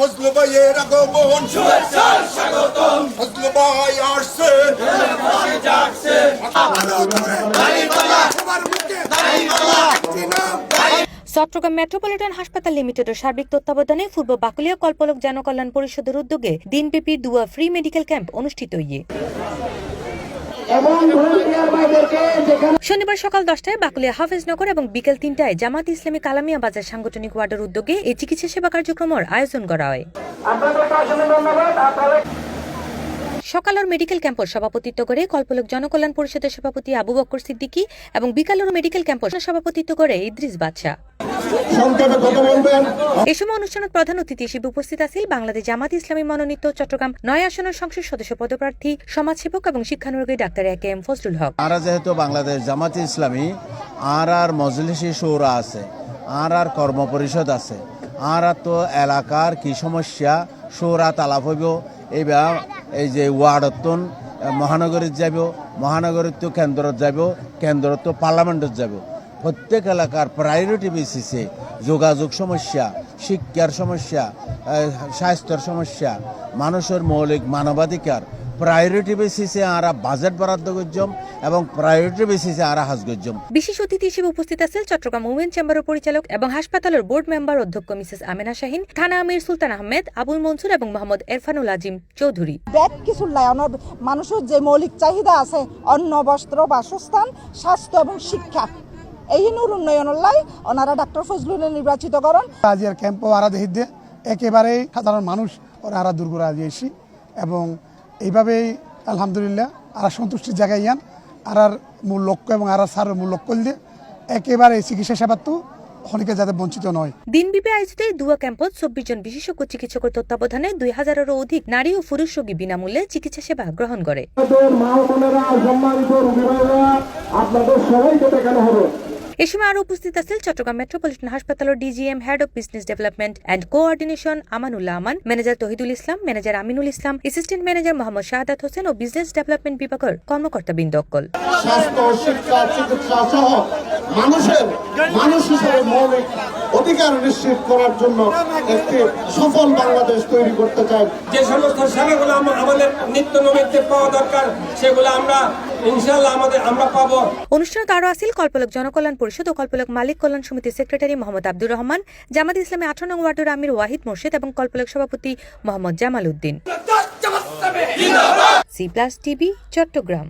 ফজলু ভাইয়ের আগমন শুভেচ্ছার স্বাগতম। ফজল ভাই আসছে চট্টগ্রাম মেট্রোপলিটন হাসপাতাল লিমিটেডের সার্বিক তত্ত্বাবধানে পূর্ব বাকুলিয়া কল্পলোক জনকল্যাণ পরিষদের উদ্যোগে দিনব্যাপী দুয়া ফ্রি মেডিকেল ক্যাম্প অনুষ্ঠিত শনিবার সকাল দশটায় বাকুলিয়া হাফেজনগর এবং বিকেল তিনটায় জামাত ইসলামী কালামিয়া বাজার সাংগঠনিক ওয়ার্ডের উদ্যোগে এই চিকিৎসা সেবা কার্যক্রমের আয়োজন করা হয়। সকালের মেডিকেল ক্যাম্পের সভাপতিত্ব করে কল্পলোক জনকল্যাণ পরিষদের সভাপতি আবু বক্কর সিদ্দিকী এবং বিকালের মেডিকেল ক্যাম্পের সভাপতিত্ব করে ইদ্রিস বাদশাহ। সংক্ষেপে কথা বলবেন। এ সময় অনুষ্ঠানের প্রধান অতিথি হিসেবে উপস্থিত আছেন বাংলাদেশ জামাত ইসলামী মনোনীত চট্টগ্রাম নয় আসনের সংসদ সদস্য পদপ্রার্থী সমাজসেবক এবং শিক্ষানুরাগী doctor A K M Fazlul Haque. আমরা যেহেতু বাংলাদেশ জামাত ইসলামী আর আর মজলিসি সৌরা আছে আর আর কর্ম পরিষদ আছে আর আর তো এলাকার কি সমস্যা সৌরা তালাপ হইব এইবার এই যে ওয়ার্ডতন মহানগরীত যাব মহানগরীত কেন্দ্রত যাব কেন্দ্রত পার্লামেন্টত যাব প্রত্যেক এলাকার প্রায়োরিটি বেসিসে যোগাযোগ সমস্যা শিক্ষার সমস্যা স্বাস্থ্যের সমস্যা মানুষের মৌলিক মানবাধিকার প্রায়োরিটি বেসিসে আরা বাজেট বরাদ্দ করছম এবং প্রায়োরিটি বেসিসে আরা হাজ করছম। বিশেষ অতিথি হিসেবে উপস্থিত আছেন চট্টগ্রাম উমেন চেম্বারের পরিচালক এবং হাসপাতালের বোর্ড মেম্বার অধ্যক্ষ মিসেস আমেনা শাহিন থানা আমির সুলতান আহমেদ আবুল মনসুর এবং মোহাম্মদ এরফানুল আজিম চৌধুরী। ব্যাগ কিছু অনর মানুষের যে মৌলিক চাহিদা আছে অন্ন বস্ত্র বাসস্থান স্বাস্থ্য এবং শিক্ষা এই নুর উন্নয়নের লাই ওনারা ডাক্তার ফজলুল নির্বাচিত করেন। আজিয়ার ক্যাম্পও আরা দেখিতে একেবারেই সাধারণ মানুষ ওরা আরা দূর করে আজিয়েছি এবং এইভাবেই আলহামদুলিল্লাহ আরা সন্তুষ্টির জায়গায় ইয়ান। আরার মূল লক্ষ্য এবং আরা সারের মূল লক্ষ্য দিয়ে একেবারে চিকিৎসা সেবা তো অনেকে যাতে বঞ্চিত নয়। দিনব্যাপী আয়োজিত এই দুয়া ক্যাম্পত চব্বিশ জন বিশেষজ্ঞ চিকিৎসকের তত্ত্বাবধানে দুই হাজারেরও অধিক নারী ও পুরুষ রোগী বিনামূল্যে চিকিৎসা সেবা গ্রহণ করে। আপনাদের মা বোনেরা সম্মানিত রোগীরা আপনাদের সবাইকে দেখানো হবে এ সময় আরও উপস্থিত আছেন চট্টগ্রাম মেট্রোপলিটন হাসপাতালের DGM head of business development and coordination Amanullah Aman, manager Tohidul Islam, manager Aminul Islam assistant manager Mohammad Shahadat Hossain O business development বিভাগের কর্মকর্তা বৃন্দকল স্বাস্থ্য মানুষের মানুষ হিসেবে মৌলিক অধিকার নিশ্চিত করার জন্য একটি সফল বাংলাদেশ তৈরি করতে চাই। যে সমস্ত সেবাগুলো আমাদের নিত্য নৈমিত্তিক পাওয়া দরকার সেগুলো আমরা ইনশাল্লাহ আমাদের আমরা পাবো। অনুষ্ঠানে আরও আসিল কল্পলোক জনকল্যাণ পরিষদ ও কল্পলোক মালিক কল্যাণ সমিতির সেক্রেটারি মোহাম্মদ আব্দুর রহমান জামাত ইসলামী আঠারো নং ওয়ার্ডের আমির ওয়াহিদ মোর্শেদ এবং কল্পলোক সভাপতি Mohammad Jamal Uddin. C plus TV Chattogram.